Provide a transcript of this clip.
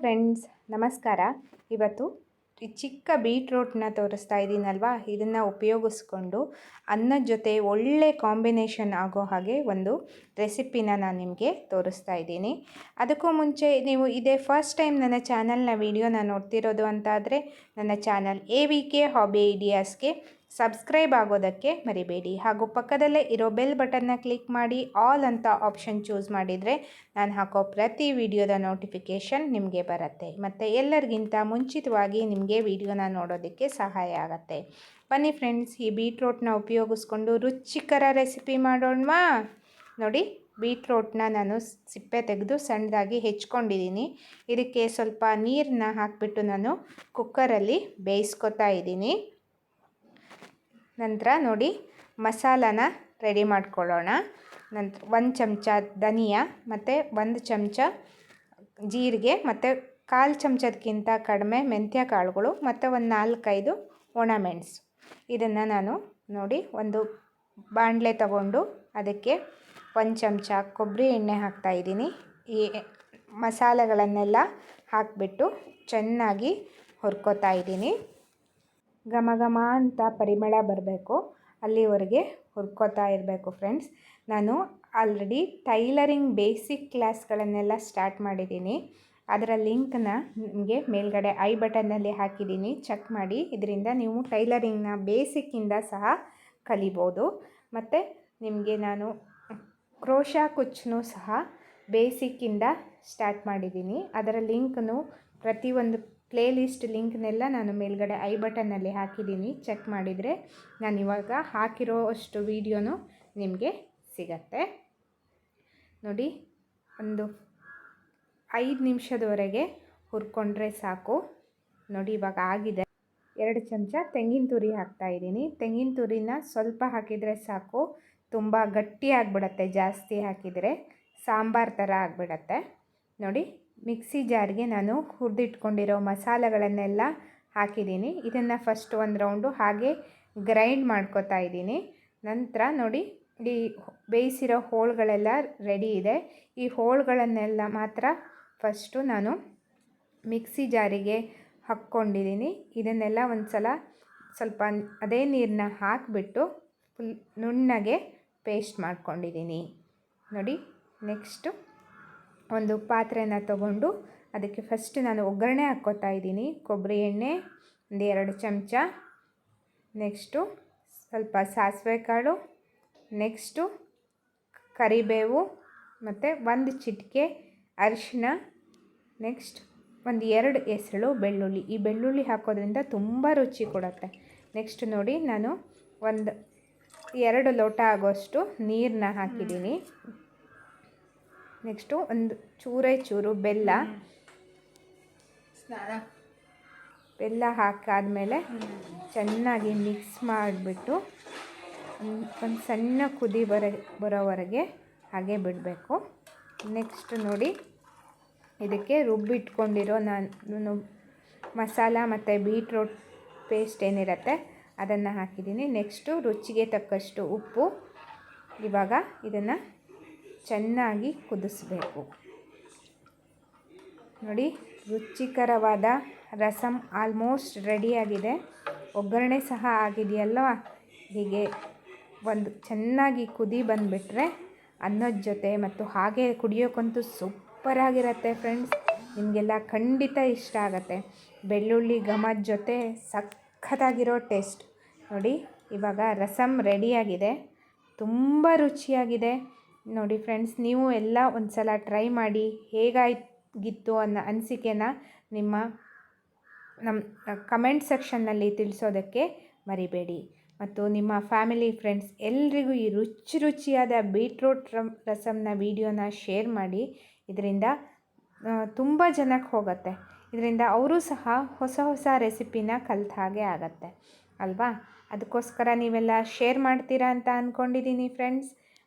Friends, ನಮಸ್ಕಾರ. ಇವತ್ತು ಈ ಚಿಕ್ಕ ಬೀಟ್ರೂಟ್ನ ತೋರಿಸ್ತಾ ಇದ್ದೀನಲ್ವಾ ಇದನ್ನು ಉಪಯೋಗಿಸ್ಕೊಂಡು ಅನ್ನದ ಜೊತೆ ಒಳ್ಳೆ ಕಾಂಬಿನೇಷನ್ ಆಗೋ ಹಾಗೆ ಒಂದು ರೆಸಿಪಿನ ನಾನು ನಿಮಗೆ ತೋರಿಸ್ತಾ ಇದ್ದೀನಿ. ಅದಕ್ಕೂ ಮುಂಚೆ ನೀವು ಇದೇ ಫಸ್ಟ್ ಟೈಮ್ ನನ್ನ ಚಾನಲ್ನ ವೀಡಿಯೋನ ನೋಡ್ತಿರೋದು ಅಂತಾದರೆ, ನನ್ನ channel A V K hobby ಐಡಿಯಾಸ್ಗೆ subscribe ಆಗೋದಕ್ಕೆ ಮರಿಬೇಡಿ. ಹಾಗೂ ಪಕ್ಕದಲ್ಲೇ ಇರೋ ಬೆಲ್ ಬಟನ್ನ ಕ್ಲಿಕ್ ಮಾಡಿ, ಆಲ್ ಅಂತ ಆಪ್ಷನ್ ಚೂಸ್ ಮಾಡಿದರೆ ನಾನು ಹಾಕೋ ಪ್ರತಿ ವಿಡಿಯೋದ ನೋಟಿಫಿಕೇಷನ್ ನಿಮಗೆ ಬರುತ್ತೆ. ಮತ್ತು ಎಲ್ಲರಿಗಿಂತ ಮುಂಚಿತವಾಗಿ ನಿಮಗೆ ವಿಡಿಯೋನ ನೋಡೋದಕ್ಕೆ ಸಹಾಯ ಆಗುತ್ತೆ. ಬನ್ನಿ ಫ್ರೆಂಡ್ಸ್, ಈ ಬೀಟ್ರೋಟ್ನ ಉಪಯೋಗಿಸ್ಕೊಂಡು ರುಚಿಕರ ರೆಸಿಪಿ ಮಾಡೋಣವಾ? ನೋಡಿ, ಬೀಟ್ರೋಟ್ನ ನಾನು ಸಿಪ್ಪೆ ತೆಗೆದು ಸಣ್ಣದಾಗಿ ಹೆಚ್ಕೊಂಡಿದ್ದೀನಿ. ಇದಕ್ಕೆ ಸ್ವಲ್ಪ ನೀರನ್ನ ಹಾಕಿಬಿಟ್ಟು ನಾನು ಕುಕ್ಕರಲ್ಲಿ ಬೇಯಿಸ್ಕೊತಾ ಇದ್ದೀನಿ. ನಂತರ ನೋಡಿ ಮಸಾಲಾನ ರೆಡಿ ಮಾಡ್ಕೊಳ್ಳೋಣ. ನಂತರ ಒಂದು ಚಮಚ ಧನಿಯಾ ಮತ್ತು ಒಂದು ಚಮಚ ಜೀರಿಗೆ ಮತ್ತು ಕಾಲು ಚಮಚದಕ್ಕಿಂತ ಕಡಿಮೆ ಮೆಂತ್ಯ ಕಾಳುಗಳು ಮತ್ತು ಒಂದು ನಾಲ್ಕೈದು ಒಣಮೆಣಸು ಇದನ್ನು ನಾನು ನೋಡಿ ಒಂದು ಬಾಣಲೆ ತಗೊಂಡು ಅದಕ್ಕೆ ಒಂದು ಚಮಚ ಕೊಬ್ಬರಿ ಎಣ್ಣೆ ಹಾಕ್ತಾಯಿದ್ದೀನಿ ಈ ಮಸಾಲೆಗಳನ್ನೆಲ್ಲ ಹಾಕಿಬಿಟ್ಟು ಚೆನ್ನಾಗಿ ಹುರ್ಕೋತಾ ಇದ್ದೀನಿ. ಘಮ ಘಮ ಅಂತ ಪರಿಮಳ ಬರಬೇಕು. ಅಲ್ಲಿವರೆಗೆ ಹುರ್ಕೋತಾ ಇರಬೇಕು ಫ್ರೆಂಡ್ಸ್ ನಾನು ಆಲ್ರೆಡಿ ಟೈಲರಿಂಗ್ ಬೇಸಿಕ್ ಕ್ಲಾಸ್ಗಳನ್ನೆಲ್ಲ ಸ್ಟಾರ್ಟ್ ಮಾಡಿದ್ದೀನಿ. ಅದರ ಲಿಂಕ್ನ ನಿಮಗೆ ಮೇಲ್ಗಡೆ ಐ ಬಟನ್ನಲ್ಲಿ ಹಾಕಿದ್ದೀನಿ. ಚೆಕ್ ಮಾಡಿ. ಇದರಿಂದ ನೀವು ಟೈಲರಿಂಗ್ನ ಬೇಸಿಕ್ಕಿಂದ ಸಹ ಕಲಿಬೋದು. ಮತ್ತು ನಿಮಗೆ ನಾನು ಕ್ರೋಶಾ ಕುಚ್ಚನ್ನು ಸಹ ಬೇಸಿಕ್ಕಿಂದ ಸ್ಟಾರ್ಟ್ ಮಾಡಿದ್ದೀನಿ. ಅದರ ಲಿಂಕ್ನು ಪ್ರತಿಯೊಂದು ಪ್ಲೇ ಲಿಸ್ಟ್ ಲಿಂಕ್ನೆಲ್ಲ ನಾನು ಮೇಲ್ಗಡೆ ಐ ಬಟನ್ನಲ್ಲಿ ಹಾಕಿದ್ದೀನಿ. ಚೆಕ್ ಮಾಡಿದರೆ ನಾನು ಇವಾಗ ಹಾಕಿರೋ ಅಷ್ಟು ವೀಡಿಯೋನು ನಿಮಗೆ ಸಿಗತ್ತೆ. ನೋಡಿ, ಒಂದು ಐದು ನಿಮಿಷದವರೆಗೆ ಹುರ್ಕೊಂಡ್ರೆ ಸಾಕು. ನೋಡಿ, ಇವಾಗ ಆಗಿದೆ. ಎರಡು ಚಮಚ ತೆಂಗಿನ ತುರಿ ಹಾಕ್ತಾಯಿದ್ದೀನಿ ತೆಂಗಿನ ತುರಿನ ಸ್ವಲ್ಪ ಹಾಕಿದರೆ ಸಾಕು. ತುಂಬ ಗಟ್ಟಿಯಾಗಿಬಿಡತ್ತೆ ಜಾಸ್ತಿ ಹಾಕಿದರೆ. ಸಾಂಬಾರು ಥರ ಆಗಿಬಿಡತ್ತೆ. ನೋಡಿ ಮಿಕ್ಸಿ ಜಾರ್ಗೆ ನಾನು ಹುರಿದಿಟ್ಕೊಂಡಿರೋ ಮಸಾಲೆಗಳನ್ನೆಲ್ಲ ಹಾಕಿದ್ದೀನಿ. ಇದನ್ನು ಫಸ್ಟ್ ಒಂದು ರೌಂಡು ಹಾಗೆ ಗ್ರೈಂಡ್ ಮಾಡ್ಕೋತಾ ಇದ್ದೀನಿ. ನಂತರ ನೋಡಿ, ಈ ಬೇಯಿಸಿರೋ ಹೋಳುಗಳೆಲ್ಲ ರೆಡಿ ಇದೆ. ಈ ಹೋಳುಗಳನ್ನೆಲ್ಲ ಮಾತ್ರ ಫಸ್ಟು ನಾನು ಮಿಕ್ಸಿ ಜಾರಿಗೆ ಹಾಕ್ಕೊಂಡಿದ್ದೀನಿ. ಇದನ್ನೆಲ್ಲ ಒಂದು ಸಲ ಸ್ವಲ್ಪ ಅದೇ ನೀರನ್ನ ಹಾಕಿಬಿಟ್ಟು ಫುಲ್ ನುಣ್ಣಗೆ ಪೇಸ್ಟ್ ಮಾಡ್ಕೊಂಡಿದ್ದೀನಿ. ನೋಡಿ ನೆಕ್ಸ್ಟು ಒಂದು ಪಾತ್ರೆನ ತಗೊಂಡು ಅದಕ್ಕೆ ಫಸ್ಟ್ ನಾನು ಒಗ್ಗರಣೆ ಹಾಕ್ಕೋತಾ ಇದ್ದೀನಿ. ಕೊಬ್ಬರಿ ಎಣ್ಣೆ, ಒಂದು ಎರಡು ಚಮಚ. ನೆಕ್ಸ್ಟು ಸ್ವಲ್ಪ ಸಾಸಿವೆ ಕಾಳು. ನೆಕ್ಸ್ಟು ಕರಿಬೇವು ಮತ್ತು ಒಂದು ಚಿಟಿಕೆ ಅರಿಶಿನ. ನೆಕ್ಸ್ಟ್ ಒಂದು ಎರಡು ಹೆಸಳು ಬೆಳ್ಳುಳ್ಳಿ. ಈ ಬೆಳ್ಳುಳ್ಳಿ ಹಾಕೋದ್ರಿಂದ ತುಂಬ ರುಚಿ ಕೊಡುತ್ತೆ. ನೆಕ್ಸ್ಟ್ ನೋಡಿ ನಾನು ಒಂದು ಎರಡು ಲೋಟ ಆಗೋಷ್ಟು ನೀರನ್ನ ಹಾಕಿದ್ದೀನಿ. ನೆಕ್ಸ್ಟು ಒಂದು ಚೂರೇ ಚೂರು ಬೆಲ್ಲ. ಬೆಲ್ಲ ಹಾಕಾದಮೇಲೆ ಚೆನ್ನಾಗಿ ಮಿಕ್ಸ್ ಮಾಡಿಬಿಟ್ಟು ಒಂದು ಸಣ್ಣ ಕುದಿ ಬರ ಬರೋವರೆಗೆ ಹಾಗೆ ಬಿಡಬೇಕು. ನೆಕ್ಸ್ಟ್ ನೋಡಿ ಇದಕ್ಕೆ ರುಬ್ಬಿಟ್ಕೊಂಡಿರೋ ನಾನು ಮಸಾಲ ಮತ್ತು ಬೀಟ್ರೋಟ್ ಪೇಸ್ಟ್ ಏನಿರುತ್ತೆ ಅದನ್ನು ಹಾಕಿದ್ದೀನಿ. ನೆಕ್ಸ್ಟು ರುಚಿಗೆ ತಕ್ಕಷ್ಟು ಉಪ್ಪು. ಇವಾಗ ಇದನ್ನು ಚೆನ್ನಾಗಿ ಕುದಿಸ್ಬೇಕು. ನೋಡಿ, ರುಚಿಕರವಾದ ರಸಮ್ ಆಲ್ಮೋಸ್ಟ್ ರೆಡಿಯಾಗಿದೆ ಒಗ್ಗರಣೆ ಸಹ ಆಗಿದೆಯಲ್ವ? ಹೀಗೆ ಒಂದು ಚೆನ್ನಾಗಿ ಕುದಿ ಬಂದುಬಿಟ್ರೆ ಅನ್ನದ ಜೊತೆ ಮತ್ತು ಹಾಗೆ ಕುಡಿಯೋಕ್ಕಂತೂ ಸೂಪರಾಗಿರುತ್ತೆ ಫ್ರೆಂಡ್ಸ್ ನಿಮಗೆಲ್ಲ ಖಂಡಿತ ಇಷ್ಟ ಆಗುತ್ತೆ. ಬೆಳ್ಳುಳ್ಳಿ ಘಮದ ಜೊತೆ ಸಖತ್ತಾಗಿರೋ ಟೇಸ್ಟ್ ನೋಡಿ, ಇವಾಗ ರಸಮ್ ರೆಡಿಯಾಗಿದೆ ತುಂಬ ರುಚಿಯಾಗಿದೆ. ನೋಡಿ ಫ್ರೆಂಡ್ಸ್, ನೀವು ಎಲ್ಲ ಒಂದು ಸಲ ಟ್ರೈ ಮಾಡಿ ಹೇಗಾಗಿತ್ತು ಅನ್ನೋ ಅನಿಸಿಕೆನ ನಿಮ್ಮ ನಮ್ಮ ಕಮೆಂಟ್ ಸೆಕ್ಷನ್ನಲ್ಲಿ ತಿಳಿಸೋದಕ್ಕೆ ಮರಿಬೇಡಿ. ಮತ್ತು ನಿಮ್ಮ ಫ್ಯಾಮಿಲಿ, ಫ್ರೆಂಡ್ಸ್, ಎಲ್ರಿಗೂ ಈ ರುಚಿ ರುಚಿಯಾದ ಬೀಟ್ರೂಟ್ ರಮ್ ರಸಮ್ನ ವೀಡಿಯೋನ ಶೇರ್ ಮಾಡಿ. ಇದರಿಂದ ತುಂಬ ಜನಕ್ಕೆ ಹೋಗುತ್ತೆ. ಇದರಿಂದ ಅವರು ಸಹ ಹೊಸ ಹೊಸ ರೆಸಿಪಿನ ಕಲ್ತ ಹಾಗೆ ಆಗತ್ತೆ. ಅಲ್ವಾ? ಅದಕ್ಕೋಸ್ಕರ ನೀವೆಲ್ಲ ಶೇರ್ ಮಾಡ್ತೀರಾ ಅಂತ ಅಂದ್ಕೊಂಡಿದ್ದೀನಿ ಫ್ರೆಂಡ್ಸ್.